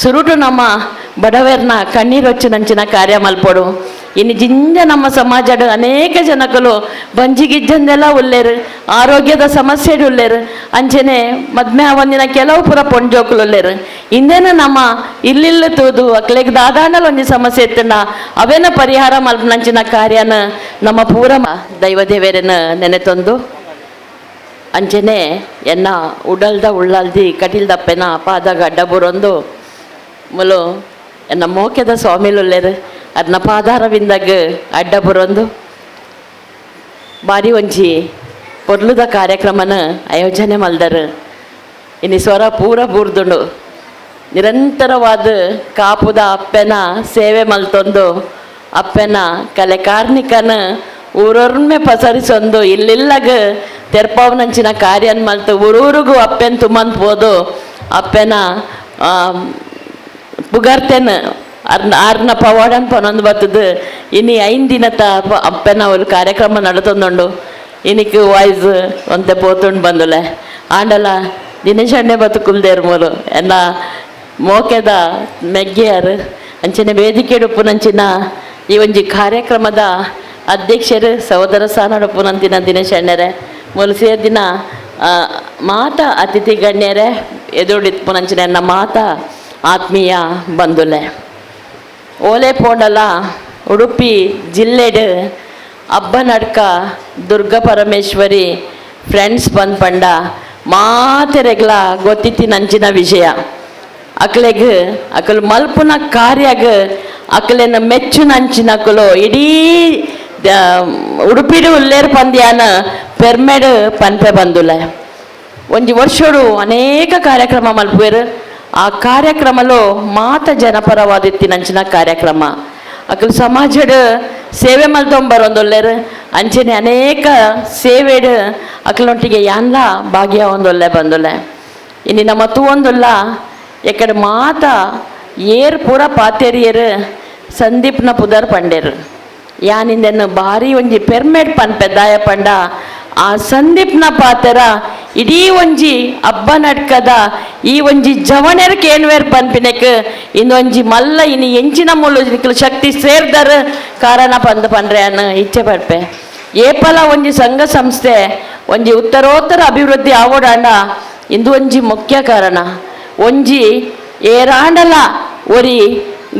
ಸುರುಟು ನಮ್ಮ ಬಡವರನ್ನ ಕಣ್ಣೀರೊಚ್ಚಿನಂಚಿನ ಕಾರ್ಯ ಮಲ್ಪೊಡು. ಇನ್ನು ಜಿಂಜ ನಮ್ಮ ಸಮಾಜದ ಅನೇಕ ಜನಗಳು ಬಂಜಿಗಿಜ್ಜಂದೆಲ್ಲ ಉಳ್ಳೇರು ಆರೋಗ್ಯದ ಸಮಸ್ಯೆ ಉಳ್ಳೇರು ಅಂಚನೆ ಮದ್ಮೆ ಒಂದಿನ ಕೆಲವು ಪುರ ಪೊಂಜೋಕುಲು ಉಳ್ಳೇರು ಇಂದೇನ ನಮ್ಮ ಇಲ್ಲಿಲ್ಲ ತೂದು ಅಕ್ಲೆಗ್ ದಾದಾಂಡಲ್ ಒಂಜಿ ಸಮಸ್ಯೆ ಎತ್ತಂಡ ಅವೇನ ಪರಿಹಾರ ಮಲ್ಪನಂಚಿನ ಕಾರ್ಯನ ನಮ್ಮ ಪೂರ ದೈವದೇವೇರನ ನೆನೆತೊಂದು ಅಂಚನೆ ಎನ್ನ ಉಡಲ್ದ ಉಳ್ಳಲ್ದಿ ಕಟಿಲ್ದಪ್ಪೆನ ಪಾದಾಗ ಅಡ್ಡ ಬುರೊಂದು ಮುಲು ಎನ್ನ ಮೋಕೆದ ಸ್ವಾಮಿಲುಲ್ಲೆರು ಅದನ್ನ ಪಾದಾರವಿಂದಾಗ ಅಡ್ಡ ಬರೋಂದು. ಬಾರಿ ಒಂಜಿ ಪೊರ್ಲುದ ಕಾರ್ಯಕ್ರಮನ ಆಯೋಜನೆ ಮಲ್ದರು. ಇನ್ನು ಸ್ವರ ಪೂರ ಬೂರ್ದುಂಡು. ನಿರಂತರವಾದ ಕಾಪುದ ಅಪ್ಪೆನ ಸೇವೆ ಮಲ್ತೊಂದು. ಅಪ್ಪೆನ ಕಲೆ ಕಾರ್ಮಿಕನ ಊರೊರ್ಮೆ ಪಸರಿಸೊಂದು. ಇಲ್ಲಿಲ್ಲಗ ತೆರ್ಪವನಂಚಿನ ಕಾರ್ಯನ್ ಮಲ್ತು ಊರೂರಿಗೂ ಅಪ್ಪೆನ್ ತುಂಬಂದು ಹೋದು ಅಪ್ಪೆನ ಆ, ಪುಗರ್ತೆನ್ ಅರ್ನ ಆರ್ನ ಪವಾಡನ್ ಪನೊಂದು ಬತ್ತದು ಇನ್ನು ಐನ್ ದಿನತ നടത്തുന്നുണ്ടു ಅಪ್ಪೆನ വയസ്സ് ಕಾರ್ಯಕ್ರಮ ನಡತೊಂದುಂಡು ಇನಿಕ್ ವಾಯ್ಸ್ ಒಂತೆ ಪೋತುಂಡು ಬಂದಲೆ ಆಂಡಲ ದಿನೇಶ್ ಅಣ್ಣೆ ಬದುಕುಲ್ದೇರ್ ಮೂರು ಎಲ್ಲ ಮೋಕೆದ ಮೆಗ್ಗೆಯರು ಅಂಚಿನ ವೇದಿಕೆ ಉಪ್ಪುನಂಚಿನ ಈ ಒಂಜಿ ಕಾರ್ಯಕ್ರಮದ ಅಧ್ಯಕ್ಷರು ಸಹೋದರ ಸ್ಥಾನ ಉಪ್ಪುನಂತಿನ ದಿನೇಶ್ ಅಣ್ಣರೆ ಮೂಲು ಸೇರ್ದಿನ ಆ, ಮಾತ ಅತಿಥಿ ಗಣ್ಯರೇ ಎದುರುಡಿತ್ಪುನಂಚಿನ ಎನ್ನ ಮಾತ ಆತ್ಮೀಯ ಬಂಧುಲೆ ಓಲೆ ಪೋಂಡಲ ಉಡುಪಿ ಜಿಲ್ಲೆಡ್ ಹಬ್ಬ ನಡ್ಕ ದುರ್ಗ ಪರಮೇಶ್ವರಿ ಫ್ರೆಂಡ್ಸ್ ಬಂದ್ ಪಂಡ ಮಾತೆರೆಗ್ಲ ಗೊತ್ತಿತ್ತಿನಂಚಿನ ವಿಷಯ ಅಕ್ಲೆಗ್, ಅಕಲ್ ಮಲ್ಪುನ ಕಾರ್ಯಗ ಅಕಲೆನ ಮೆಚ್ಚುನಂಚಿನಕಲು ಇಡೀ, ದ- ಉಡುಪಿಡು ಉಲ್ಲೇರ್ ಪಂದ್ಯಾನ ಪೆರ್ಮೆಡ್ ಪನ್ಪೆ ಬಂದುಲೆ ಒಂಜಿ ವರ್ಷಡು ಅನೇಕ ಕಾರ್ಯಕ್ರಮ ಮಲ್ಪುವೆರು. ಆ ಕಾರ್ಯಕ್ರಮలో ಮಾತ ಜನಪರವಾದಿತ್ತಿನಂಚಿನ ಕಾರ್ಯಕ್ರಮ. ಅಕಲ್ ಸಮಾಜದ ಸೇವೆ ಮಲ್ತೊಂಬರೊಂದೊಲ್ಲೆರ್ ಅಂಚನೆ ಅನೇಕ ಸೇವೆಡ್ ಅಕಲೊಟ್ಟಿಗೆ ಯಾನ್ಲ ಭಾಗ್ಯ ಒಂದೊಲ್ಲೆ ಬಂದೊಲ್ಲೆ. ಇನ್ನು ನಮ್ಮ ತೂವೊಂದುಲ್ಲ, ಎಕಡೆ ಮಾತ ಏರ್ ಪೂರ ಪಾತೇರಿಯರ್ ಸಂದೀಪ್ನ ಪುದರ್ ಪಂಡೇರು. ಯಾನಿಂದೆನ್ನು ಭಾರಿ ಒಂಜಿ ಪೆರ್ಮೆಡ್ ಪನ್ ಪೆದ್ದಾಯ ಪಂಡ ಆ ಸಂದೀಪ್ನ ಪಾತೆರ ಇಡೀ ಒಂಜಿ ಹಬ್ಬ ನಡ್ಕದ, ಈ ಒಂಜಿ ಜವಣೆರ್ ಕೇನ್ವೇರ್ ಪನ್ಪಿನೆಕ್ ಇಂದೊಂಜಿ ಮಲ್ಲ ಇನ್ನು ಎಂಚಿನ ಮುಳ್ಳು ಶಕ್ತಿ ಸೇರ್ದರ್ ಕಾರಣ ಪಂದ್ ಪಂಡ್ರೆ ಅನ್ನ ಇಚ್ಛೆ ಪಡ್ಪೆ. ಏಪಲ ಒಂಜಿ ಸಂಘ ಸಂಸ್ಥೆ, ಒಂಜಿ ಉತ್ತರೋತ್ತರ ಅಭಿವೃದ್ಧಿ ಆವೋಡಾಂಡ ಇಂದು ಒಂಜಿ ಮುಖ್ಯ ಕಾರಣ. ಒಂಜಿ ಏರಾಂಡಲ ಒರಿ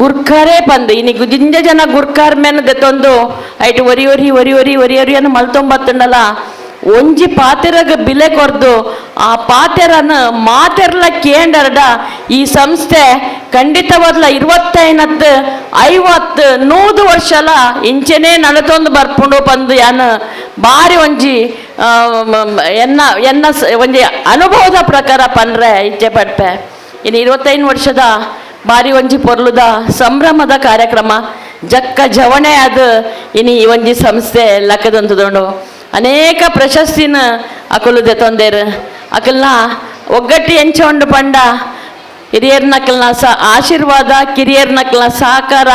ಗುರ್ಖಾರೇ ಪಂದ್, ಇನಿ ಜಿಂಜ ಜನ ಗುರ್ಖಾರ್ ಮೇನ ದೆತ್ತೊಂದು ಐಟ್ ಒರಿ ಒರಿ ಒರಿ ಒರಿ ಒರಿ ಒರಿ ಅನ್ನು ಒಂಜಿ ಪಾತೆರಗ ಬಿಲೆ ಕೊರ್ದು, ಆ ಪಾತೆರನ ಮಾತೆರ್ಲ ಕೇಂಡರ್ಡ ಈ ಸಂಸ್ಥೆ ಖಂಡಿತವಾದ್ಲ ಇರುವತ್ತೈನತ್ತು ಐವತ್ತು ನೂದು ವರ್ಷಲ ಇಂಚೆನೇ ನಡತೊಂದು ಬರ್ಪುಂಡು ಬಂದು ಯಾನ ಬಾರಿ ಒಂಜಿ ಎನ್ನ ಎನ್ನ ಒಂಜಿ ಅನುಭವದ ಪ್ರಕಾರ ಪನ್ರೆ ಇಂಚೆ ಪಡ್ಪೆ. ಇನ್ನು ಇರುವತ್ತೈದು ವರ್ಷದ ಬಾರಿ ಒಂಜಿ ಪೊರ್ಲುದ ಸಂಭ್ರಮದ ಕಾರ್ಯಕ್ರಮ. ಜಕ್ಕ ಜವಣೆ ಅದು ಇನಿ ಈ ಒಂಜಿ ಸಂಸ್ಥೆ ಲೆಕ್ಕದಂತದೊಂಡು. ಅನೇಕ ಪ್ರಶಸ್ತಿನ ಅಕಲುದೆ ದೆತೊಂದೇರು ಅಕಲ್ನ ಒಗ್ಗಟ್ಟಿ ಎಂಚೊಂಡು ಪಂಡ ಹಿರಿಯರ್ ನಕಲ್ನ ಸ, ಆಶೀರ್ವಾದ ಕಿರಿಯರ್ ನಕಲ್ನ ಸಹಕಾರ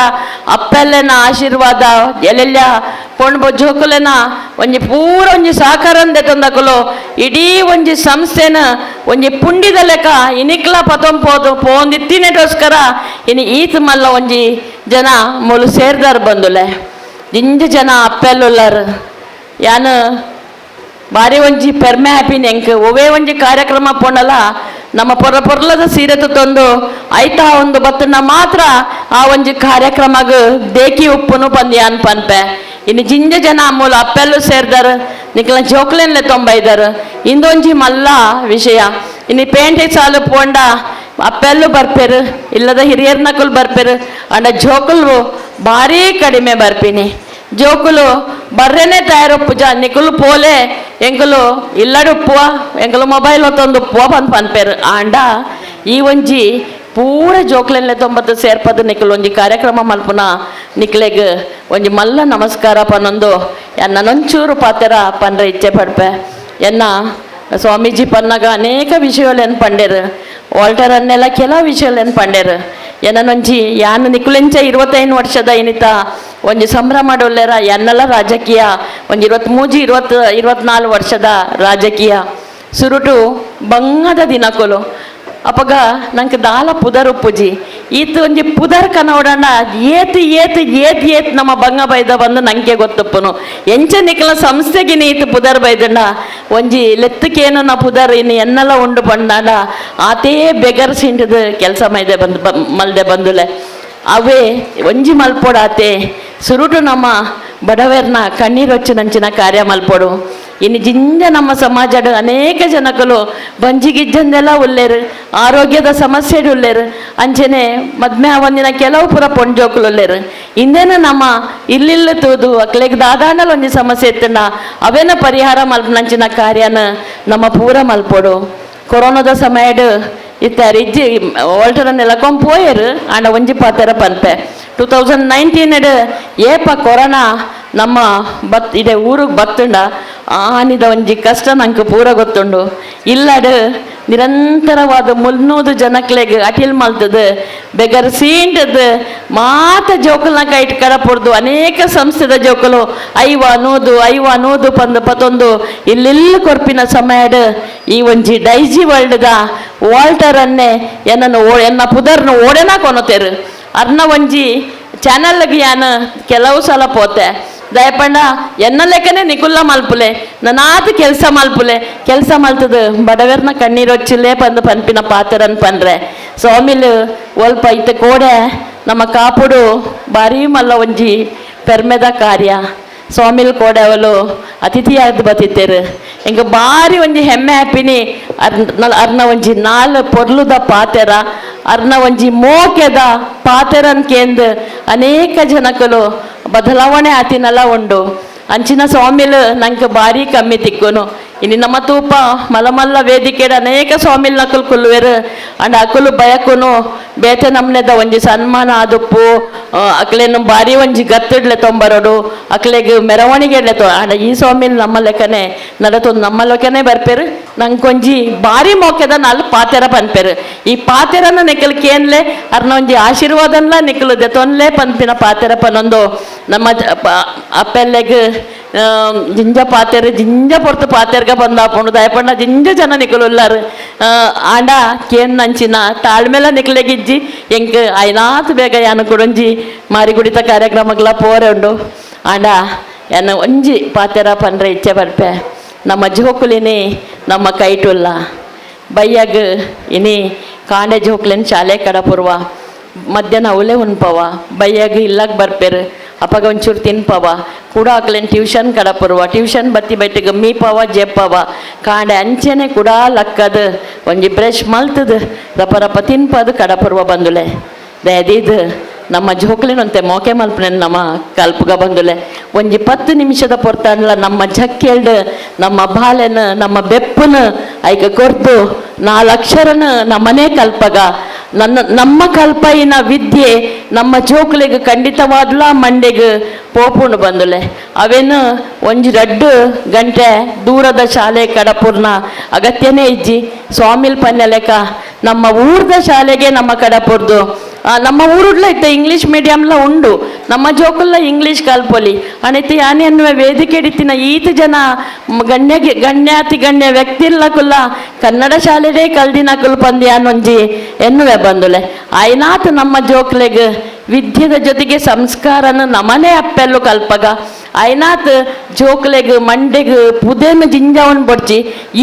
ಅಪ್ಪೆಲ್ಲನ ಆಶೀರ್ವಾದ ಎಲ್ಲೆಲ್ಲ ಪೊಣ್ಬೊ ಜೋಕುಲೆನ ಒಂಜಿ ಪೂರ ಒಂಜಿ ಸಹಕಾರಂದೆ ತಂದಕಲು ಇಡೀ ಒಂಜಿ ಸಂಸ್ಥೆನ ಒಂಜಿ ಪುಂಡಿದ ಲೆಕ್ಕ ಇನಿಕ್ಲ ಪತೊಂಪೋದು, ಪೋಂದಿತ್ತಿನೆಟೋಸ್ಕರ ಇನಿ ಈತ್ ಮಲ್ಲ ಒಂಜಿ ಜನ ಮೊಲು ಸೇರ್ದಾರ್ ಬಂದುಲೆ. ಜಿಂಜ ಜನ ಅಪ್ಪೆಲ್ಲುಲ್ಲಾರು. ಯಾನು ಬಾರಿ ಒಂಜಿ ಪೆರ್ಮೆ ಹ್ಯಾಪಿನ ಎಂಕ್ ಒವೇ ಒಂಜಿ ಕಾರ್ಯಕ್ರಮ ಪೋಣಲ, ನಮ್ಮ ಪೊರ ಪೊರ್ಲದ ಸೀರೆ ತಂದು ಐತಾ ಒಂದು ಬತ್ತನ್ನ ಮಾತ್ರ ಆ ಒಂಜಿ ಕಾರ್ಯಕ್ರಮಗ ದೇಕಿ ಉಪ್ಪುನು ಬಂದಿ ಅನ್ ಪನ್ಪೆ. ಇನ್ನು ಜಿಂಜ ಜನ ಮೂಲ ಅಪ್ಪೆಲ್ಲು ಸೇರ್ದಾರ, ನಿಕ್ಲ ಜೋಕ್ಲೆನ್ಲೆ ತೊಂಬೈದಾರ. ಇಂದೊಂಜಿ ಮಲ್ಲ ವಿಷಯ. ಇನ್ನು ಪೇಂಟೆ ಸಾಲು ಪೋಂಡ ಅಪ್ಪೆಲ್ಲು ಬರ್ಪೇರು, ಇಲ್ಲದ ಹಿರಿಯರ್ ನಕುಲ್ ಬರ್ಪೇರು, ಅಂಡ ಜೋಕುಲು ಭಾರಿ ಕಡಿಮೆ ಬರ್ಪಿನಿ. ಜೋಕುಲು ಬರ್ರೆನೆ ತಯಾರೊಪ್ಪುಜ ನಿಕುಲು ಪೋಲೆ ಎಂಕುಲು ಇಲ್ಲಡುಪ್ಪುವ ಎಂಕುಲು ಮೊಬೈಲ್ ಹೊತ್ತೊಂದು ಉಪ್ಪುವ ಬಂದು ಪನ್ಪೇರು. ಆಂಡ, ಈ ಒಂಜಿ ಪೂರ ಜೋಕ್ಲೆನ್ಲೆ ತೊಂಬತ್ತು ಸೇರ್ಪದು ನಿಕುಲು ಒಂಜಿ ಕಾರ್ಯಕ್ರಮ ಮಲ್ಪುನ ನಿಕ್ಲೆಗ್ ಒಂಜಿ ಮಲ್ಲ ನಮಸ್ಕಾರ ಪನ್ನೊಂದು ಎನ್ನನೊಂಚೂರು ಪಾತೆರ ಪನ್ರೆ ಇಚ್ಛೆ ಪಡ್ಪೆ. ಎನ್ನ ಸ್ವಾಮೀಜಿ ಪನ್ನಗ ಅನೇಕ ವಿಷಯಲೆನ್ ಪಂಡೇರು. ವಾಲ್ಟರ್ ಅನ್ನೆಲ್ಲ ಕೆಲ ವಿಷಯಗಳನ್ನು ಪಂಡೇರು. ಎನ್ನೊಂಜಿ ಯಾನು ನಿಕುಲೆಂಚ ಇರುವತ್ತೈದು ವರ್ಷದ ಏನಿತ ಒಂಜಿ ಸಂಭ್ರಮ ಡೊಲ್ಲೆರ ಎನ್ನೆಲ್ಲ ರಾಜಕೀಯ. ಒಂಜಿ ಇರುವತ್ಮೂಜಿ ಇರುವತ್ತು ಇರುವತ್ನಾಲ್ಕು ವರ್ಷದ ರಾಜಕೀಯ. ಸುರುಟು ಬಂಗದ ದಿನಕೊಲು. ಅಪಗ ನಂಗೆ ದಾಲ ಪುದರ್ ಉಪ್ಪುಜಿ. ಈತ ಒಂಜಿ ಪುದರ್ ಕನೋಡಣ ಏತ್ ಏತ್ ಏತ್ ಏತ್ ನಮ್ಮ ಬಂಗ ಬೈದ ಬಂದು ನಂಗೆ ಗೊತ್ತಪ್ಪನು. ಎಂಚ ನಿಕಲ ಸಂಸ್ಥೆಗೆ ಈತ ಪುದರ್ ಬೈದಣ್ಣ. ಒಂಜಿ ಲೆತ್ತಕೇನು ನಾ ಪುದರ್ ಇನ್ನು ಎನ್ನೆಲ್ಲ ಉಂಡು ಬಂದಾಂಡ ಆತೇ ಬೆಗರ್ಸಿಂಡದು ಕೆಲಸ ಮೈದೆ ಬಂದು, ಮಲ್ದೆ ಬಂದುಲೆ. ಅವೇ, ಒಂಜಿ ಮಲ್ಪೊಡಾತೆ ಸುರುಟು ನಮ್ಮ ಬಡವರ್ನ ಕಣ್ಣೀರೊಚ್ಚು ನಂಚಿನ ಕಾರ್ಯ ಮಲ್ಪೊಡು. ಇನ್ನು ಜಿಂಜ ನಮ್ಮ ಸಮಾಜದ ಅನೇಕ ಜನಕಲು ಬಂಜಿಗಿಜ್ಜಂದೆಲ್ಲ ಉಲ್ಲೇರು, ಆರೋಗ್ಯದ ಸಮಸ್ಯೆ ಉಲ್ಲೇರು ಅಂಚನೆ ಮದ್ಮೆ ಒಂದಿನ ಕೆಲವು ಪುರ ಪೊಂಜೋಕುಲು ಉಲ್ಲೇರು. ಇಂದೇನ ನಮ್ಮ ಇಲ್ಲಿಲ್ಲ ತೂದು ಅಕ್ಲೆಗ್ ದಾದಾಂಡಲ್ ಒಂಜಿ ಸಮಸ್ಯೆ ಇತ್ತಂಡ, ಅವೇನ ಪರಿಹಾರ ಮಲ್ಪ ನಂಚಿನ ಕಾರ್ಯನ ನಮ್ಮ ಪೂರ ಮಲ್ಪೊಡು. ಕೊರೋನಾದ ಸಮಯಡ್ ಇತ್ತಾರೆ ಇಜ್ಜಿ ಓಲ್ಟರನ್ನೆಲ್ಲ ಎಲಕೊಂಡ್ ಪೋಯರು ಆಂಡ ಒಂಜಿ ಪಾತೆರ ಪನ್ಪೆ ಟೂ ತೌಸಂಡ್ ನೈನ್ಟೀನ್ ಏಪ ಕೊರೋನಾ ನಮ್ಮ ಬತ್ ಇದೆ ಊರಿಗೆ ಬತ್ತುಂಡ. ಆನಿದ ಒಂಜಿ ಕಷ್ಟ ನಂಗೆ ಪೂರ ಗೊತ್ತುಂಡು. ಇಲ್ಲಡ್ ನಿರಂತರವಾದ ಮುನ್ನೂರು ಜನಕ್ಲೆಗ್ ಅಟಿಲ್ ಮಲ್ತದ, ಬೆಗರ್ ಸೀಂಡದ ಮಾತ ಜೋಕಲ್ನ ಕೈಟ್ ಕಡಪುರ್ದು ಅನೇಕ ಸಂಸ್ಥೆದ ಜೋಕಲು, ಐವ ನೂದು ಐವ ನೂದು ಪಂದ ಪತ್ತೊಂದು ಇಲ್ಲೆಲ್ಲ ಕೊರ್ಪಿನ ಸಮಯಡ್, ಈ ಒಂಜಿ ಡೈಜಿ ವರ್ಲ್ಡ್ದ ವಾಲ್ಟರ್ ಅನ್ನೆ ಎನ್ನನ್ನು ಓ, ಎನ್ನ ಪುದರ್ನ ಓಡೆನ ಕೊನತೇರು. ಅರ್ನ ಒಂಜಿ ಚಾನಲ್ಗೆ ಯಾನು ಕೆಲವು ಸಲ ಪೋತೆ. ದಯಪಂಡ ಎನ್ನ ಲೆಕ್ಕನೆ ನಿಕುಲ್ಲ ಮಲ್ಪುಲೆ ನನಾತ್ ಕೆಲಸ ಮಲ್ಪುಲೆ. ಕೆಲಸ ಮಲ್ತದ ಬಡವರ್ನ ಕಣ್ಣೀರೊಚ್ಚಿಲ್ಲೇ ಪಂದು ಪನ್ಪಿನ ಪಾತ್ರನ್ ಪನ್ರೆ. ಸ್ವಾಮಿಲು ಒಲ್ಪ ಇತ್ತ ಕೋಡೆ, ನಮ್ಮ ಕಾಪುಡು ಬಾರಿ ಮಲ್ಲ ಒಂಜಿ ಪೆರ್ಮೆದ ಕಾರ್ಯ. ಸ್ವಾಮಿಲ್ ಕೋಡೆ ಅವಳು ಅತಿಥಿಯಾದ ಬತ್ತಿತ್ತೇರು. ಎಂಗ ಬಾರಿ ಒಂಜಿ ಹೆಮ್ಮೆ ಹ್ಯಾಪಿನಿ ಅರ್ನ ಒಂಜಿ ನಾಲ್ ಪೊರ್ಲುದ ಪಾತೆರ. ಅರ್ನ ಒಂಜಿ ಮೋಕೆದ ಪಾತೆರನ್ ಕೇಂದ್ ಅನೇಕ ಜನಕಲು ಬದಲಾವಣೆ ಆತಿನಲ್ಲ ಉಂಡು. ಅಂಚಿನ ಸ್ವಾಮಿಲು ನಂಗೆ ಭಾರಿ ಕಮ್ಮಿ ತಿಕ್ಕುನು. ಇನ್ನು ನಮ್ಮ ತೂಪ ಮಲಮಲ್ಲ ವೇದಿಕೆಡ ಅನೇಕ ಸ್ವಾಮಿಲ್ ನಕಲು ಕುಲ್ವೇರು ಅಂಡ್ ಅಕುಲು ಬಯಕುನು ಬೇತೆ ನಮ್ನೆದ ಒಂಜಿ ಸನ್ಮಾನ ಆದುಪ್ಪು ಅಕ್ಲೇನು ಬಾರಿ ಒಂಜಿ ಗತ್ತಿಡ್ಲೆ ತೊಂಬರೋಡು ಅಕ್ಲೆಗ್ ಮೆರವಣಿಗೆ ತೊ ಅಂಡ ಈ ಸ್ವಾಮಿಲ್ ನಮ್ಮ ಲೆಕ್ಕನೆ ನಡತೊಂದು ನಮ್ಮ ಲೆಕ್ಕನೆ ಬರ್ಪೇರು ನಂಗೊಂಜಿ ಬಾರಿ ಮೋಕೆದ ನಾಲ್ ಪಾತೆರ ಪನ್ಪೇರು ಈ ಪಾತೆರನ ನಿಕಲ್ ಕೇನ್ಲೆ ಅರ್ನ ಒಂಜಿ ಆಶೀರ್ವಾದನ್ಲ ನಿಕಲು ದೆತೊನ್ಲೆ ಪನ್ಪಿನ ಪಾತೆರ ಪನೊಂದು ನಮ್ಮ ಅಪ್ಪೆಲ್ಲೆಗ್ ಆ, ಜಿಂಜ ಪಾತೆರ್ ಜಿಂಜ ಪೊರ್ತು ಪಾತೆರ್ಗ ಬಂದ ജിഞ്ച ജന ಜಿಂಜ ಜನ ನಿಕಲು ಉಲ್ಲಾರು ಆ, ಆಂಡ ಕೇನ್ ನಂಚಿನ ತಾಳ್ಮೆಲ ನಿಕ್ಲೆಗಿಜ್ಜಿ ಎಂಕ್ ಐನಾತ್ ಬೇಗ ಯಾನು ಮಾರಿ ಮಾರಿಗುಡಿತ ಕಾರ್ಯಕ್ರಮಗಳ ಪೋರೆ ಉಂಡು ಆಂಡ ಎನ್ನ ಒಂಜಿ ಪಾತೆರ ಪಂಡ್ರೆ ಇಚ್ಛೆ ಬರ್ಪೆ. ನಮ್ಮ ಜೋಕುಲಿನಿ ನಮ್ಮ ಕೈಟುಲ್ಲ. ಬೈಯಾಗ ಇನಿ ಕಾಂಡೆ ಜೋಕ್ಲೆನ್ ಶಾಲೆ ಕಡಪುರ್ವ. ಮಧ್ಯಾಹ್ನ ಅವಲೇ ಉಣ್ಪವ ಬೈಯಾಗ ಇಲ್ಲಾಗ ಬರ್ಪೇರು. ಅಪ್ಪಾಗ ಒಂಚೂರು ತಿನ್ಪವ ಕೂಡ ಹಾಕ್ಲೇನ್ ಟ್ಯೂಷನ್ ಕಡಪರುವ. ಟ್ಯೂಷನ್ ಬತ್ತಿ ಬೈಟಿಗೆ ಮೀಪವ ಜೆಪ್ಪವ ಕಾಂಡೆ ಅಂಚೆನೆ ಕೂಡ ಲಕ್ಕದ. ಒಂಜಿ ಬ್ರಷ್ ಮಲ್ತದ. ರಪ ರಪ ತಿನ್ಪದು ಕಡಪರುವ ಬಂದುಲೆ. ದಯದೀದ್ ನಮ್ಮ ಜೋಕ್ಲಿನಂತೆ ಮೋಕೆ ಮಲ್ಪನೆ ನಮ್ಮ ಕಲ್ಪಗ ಬಂದುಲೆ. ಒಂಜಿ ಪತ್ತು ನಿಮಿಷದ ಪೊರ್ತಂಡ್ಲ ನಮ್ಮ ಜಕ್ಕೆಲ್ಡ್ ನಮ್ಮ ಬಾಲೆನ, ನಮ್ಮ ಬೆಪ್ಪನ ಐಕ ಕೊರ್ದು ನಾಲಕ್ಷರನ ನಮ್ಮನೆ ಕಲ್ಪಗ. ನನ್ನ, ನಮ್ಮ ಕಲ್ಪಯಿನ ವಿದ್ಯೆ ನಮ್ಮ ಜೋಕ್ಲಿಗೆ ಖಂಡಿತವಾದ್ಲ ಮಂಡೆಗೆ ಪೋಪುಂಡು ಬಂದುಲೆ. ಅವೇನು ಒಂಜಿ ರಡ್ಡು ಗಂಟೆ ದೂರದ ಶಾಲೆ ಕಡಪುರ್ನ ಅಗತ್ಯನೇ ಇಜ್ಜಿ. ಸ್ವಾಮಿಲ್ ಪನ್ನೆಲೆಕ ನಮ್ಮ ಊರ್ದ ಶಾಲೆಗೆ ನಮ್ಮ ಕಡಪುರ್ದು. ನಮ್ಮ ಊರುಡ್ಲ ಇತ್ತ ಇಂಗ್ಲೀಷ್ ಲ ಉಂಡು. ನಮ್ಮ ಜೋಕುಲ್ಲ ಇಂಗ್ಲೀಷ್ ಕಲ್ಪೊಲಿ. ಅನಿತಿ ಯಾನೆ ಅನ್ನುವ ವೇದಿಕೆ ಹಿಡಿತಿನ ಈತ ಜನ ಗಣ್ಯ ಗಣ್ಯಾತಿ ಗಣ್ಯ ವ್ಯಕ್ತಿಲ್ಲಕುಲ್ಲ ಕನ್ನಡ ಶಾಲೆದೇ ಕಲ್ದಿನ ಕುಲ್ಪಂದಿ ಅನ್ನೊಂಜಿ ಎನ್ನುವೆ ಬಂದುಲೆ. ಐನಾತ್ ನಮ್ಮ ಜೋಕ್ಲೆಗ್ ವಿದ್ಯೆದ ಜೊತೆಗೆ ಸಂಸ್ಕಾರನ ನಮನೆ ಅಪ್ಪೆಲ್ಲು ಕಲ್ಪಗ. ಐನಾತ್ ಜೋಕ್ಲೆಗ್ ಮಂಡೆಗ್ ಪುದೇನ ಜಿಂಜಾವನ್ ಬಡ್ಚಿ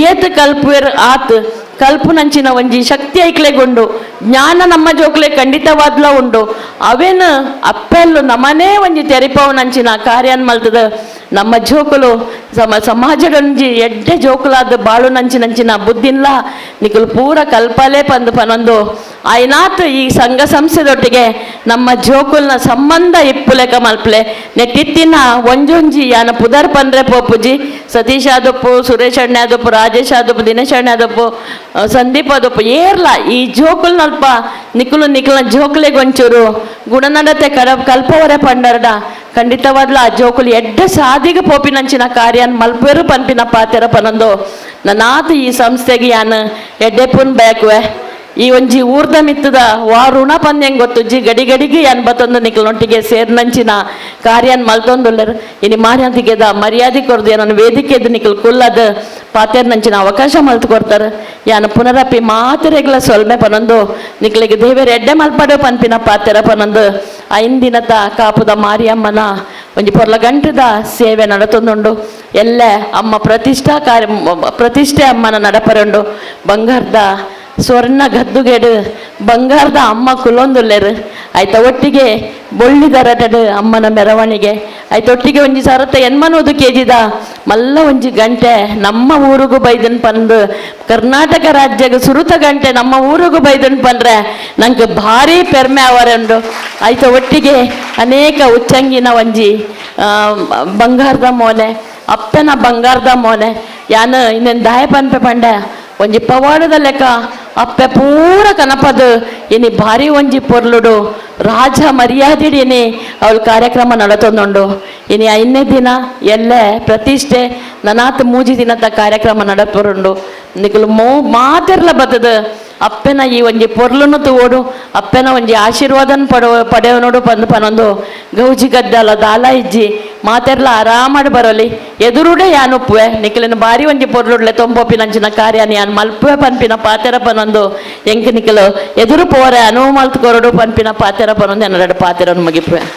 ಏತ್ ಕಲ್ಪುವೆರ್ ಆತ್ ಕಲ್ಪುನಂಚಿನ ಒಂಜಿ ಶಕ್ತಿ ಐಕ್ಲೆಗೊಂಡು. ಜ್ಞಾನ ನಮ್ಮ ಜೋಕ್ಲೆ ಖಂಡಿತವಾದ್ಲ ಉಂಡು. ಅವೇನು ಅಪ್ಪೆಲ್ಲು ನಮನೇ ಒಂಜಿ ತೆರಿಪವನಂಚಿನ ಕಾರ್ಯನ್ ಮಲ್ತದ. ನಮ್ಮ ಜೋಕುಲು ಸಮ ಸಮಾಜಡೊಂಜಿ ಎಡ್ಡೆ ಜೋಕುಲಾದ ಬಾಳು ನಂಚಿನಂಚಿನ ಬುದ್ಧಿನ್ಲ ನಿಕುಲು ಪೂರ ಕಲ್ಪಲೆ ಪಂದು ಪನೊಂದು. ಆಯ್ನಾತ್ ಈ ಸಂಘ ಸಂಸ್ಥೆದೊಟ್ಟಿಗೆ ನಮ್ಮ ಜೋಕುಲ್ನ ಸಂಬಂಧ ಇಪ್ಪುಲೆಕ ಮಲ್ಪಲೆ. ನೆಟ್ಟಿತ್ತಿನ ಒಂಜೊಂಜಿ ಯಾನ ಪುದರ್ ಪಂದ್ರೆ ಪೋಪುಜಿ, ಸತೀಶ್ ಆದಪ್ಪು ಸುರೇಶ್ ಅಣ್ಣೆ ಆದಪ್ಪು ರಾಜೇಶ್ ಆದಪ್ಪು ದಿನೇಶ್ ಅಣ್ಣೆ ಆದಪ್ಪು ಸಂದೀಪ್ ಆದಪ್ಪು ಏರ್ಲ ಈ ಜೋಕುಲ್ ನಲ್ಪ ನಿಕುಲು ನಿಕುಲ ಜೋಕುಲೆಗ್ ಒಂಚೂರು ಗುಣನಡತೆ ಕಡ ಕಲ್ಪವರೆ ಪಂಡರ್ಡ ಖಂಡಿತವಾದ್ಲ ಆ ಜೋಕುಲು ಎಡ್ಡ ಸಾದಿಗೆ ಪೋಪಿನಂಚಿನ ಕಾರ್ಯನ್ ಮಲ್ಪೇರು ಪನ್ಪಿನ ಪಾತೆರ ಪನೊಂದು ನನಾತ ಈ ಸಂಸ್ಥೆಗೆ ಯಾನ್ ಎಡ್ಡೆ ಪುನ್ ಬೇಕುವೆ. ಈ ಒಂಜಿ ಊರ್ದ ಮಿತ್ತದ ವಾ ಋಣ ಪಂದ್ಯಂಗ್ ಜಿ ಗಡಿ ಗಡಿಗೆ ಅನ್ಬತ್ತೊಂದು ನಿಕ್ಲೊಟ್ಟಿಗೆ ಸೇರ್ನಂಚಿನ ಕಾರ್ಯನ್ ಮಲ್ತೊಂದುಲ್ಲರ್. ಇನಿ ಮಾರ್ಯಾಂತಿಗೆದ ಮರ್ಯಾದೆ ಕೊರ್ದು ಏನನ್ನು ವೇದಿಕೆದ ನಿಕ್ಲು ಕುಲ್ಲದ ಪಾತೆರ್ ನಂಚಿನ ಅವಕಾಶ ಮಲ್ತು ಕೊಡ್ತಾರೆ ಯಾನ ಪುನರಪಿ ಮಾತೆರೆಗ್ಲ ಸೊಲ್ಮೆ ಪನೊಂದು ನಿಕ್ಲಿಗೆ ದೇವೇರು ಎಡ್ಡೆ ಮಲ್ಪಡೆ ಪನ್ಪಿನ ಪಾತೆರ ಪನೊಂದು. ಐಂದಿನದ ಕಾಪುದ ಮಾರಿಯಮ್ಮನ, ಒಂಜಿ ಪೊರ್ಲ ಗಂಟದ ಸೇವೆ ನಡತೊಂದುಂಡು. ಎಲ್ಲೆ ಅಮ್ಮ ಪ್ರತಿಷ್ಠಾ ಕಾರ್ಯ, ಪ್ರತಿಷ್ಠೆ ಅಮ್ಮನ ನಡಪರುಂಡು. ಬಂಗಾರದ ಸ್ವರ್ಣ ಗದ್ದುಗೆಡು, ಬಂಗಾರದ ಅಮ್ಮ ಕುಲೊಂದುಲ್ಲೆರು. ಆಯ್ತ ಒಟ್ಟಿಗೆ ಬೊಳ್ಳಿದರಟಡು ಅಮ್ಮನ ಮೆರವಣಿಗೆ. ಆಯ್ತ ಒಟ್ಟಿಗೆ ಒಂಜಿ ಸರತ ಎನ್ಮನೋದು ಕೇಜಿದ. ಮಲ್ಲ ಒಂಜಿ ಗಂಟೆ ನಮ್ಮ ಊರಿಗೂ ಬೈದನ್ ಪಂದು. ಕರ್ನಾಟಕ ರಾಜ್ಯಗ ಸುರುತ ಗಂಟೆ ನಮ್ಮ ಊರಿಗೂ ಬೈದನ್ ಪಂದ್ರೆ. ನಂಗೆ ಭಾರಿ ಪೆರ್ಮೆ ಅವರಂಡು ಆಯ್ತ ಒಟ್ಟಿಗೆ ಅನೇಕ ಉಚ್ಚಂಗಿನ ಒಂಜಿ ಬಂಗಾರದ ಮೋನೆ, ಅಪ್ಪನ ಬಂಗಾರದ ಮೋನೆ. ಯಾನ ಇನ್ನೇನು ದಾಯ ಪನ್ಪೆ ಪಂಡೆ? ಒಂಜಿ ಪವಾಡದ ಲೆಕ್ಕ. ಅಪ್ಪೆ ಪೂರ ಕನಪದು ಇನಿ ಭಾರಿ ಒಂಜಿ ಪೊರ್ಲುಡು. ರಾಜ ಮರ್ಯಾದಿಡಿನಿ ಅವಳು ಕಾರ್ಯಕ್ರಮ ನಡತೊಂದುಂಡು. ಇನಿ ಐದನೇ ದಿನ ಎಲ್ಲೆ ಪ್ರತಿಷ್ಠೆ ನನಾತ್ ಮೂಜಿ ದಿನದ ಕಾರ್ಯಕ್ರಮ ನಡಪುರುಂಡು ನಿಕಲು ಮೋ ಮಾತೆರ್ಲ ಬತ್ತದ ಅಪ್ಪೆನ ಈ ಒಂಜಿ ಪೊರ್ಲುನು ತೂವೋಡು. ಅಪ್ಪೆನ ಒಂಜಿ ಆಶೀರ್ವಾದನ್ ಪಡೋ ಪಡೆಯೋನೋಡು ಪಂದು ಪನೊಂದು. ಗೌಜಿ ಗದ್ದಲ, ದಾಲ ಇಜ್ಜಿ. ಮಾತೆರ್ಲ ಆರಾಮಾಡ್ ಬರೋಲಿ. ಎದುರುಡೆ ಯಾನುಪ್ಪುವೆ ನಿಖಿಲಿನ ಬಾರಿ ಒಂಜಿ ಪೊರ್ಲುಡ್ಲೆ ತೊಂಬೋಪಿನಂಚಿನ ಕಾರ್ಯ ಯಾನ್ ಮಲ್ಪುವೆ ಪನ್ಪಿನ ಪಾತೆರ ಪನೊಂದು ಎಂಕ್ ನಿಖಿಲು, ಎದುರು ಪೋರೆ ಅನುವು ಮಲ್ತು ಕೊರಡು ಪನ್ಪಿನ ಪಾತೆರ ಪನೊಂದು ಎನ್ನರಡು ಪಾತೆರನ್ನು ಮುಗಿಪುವೆ.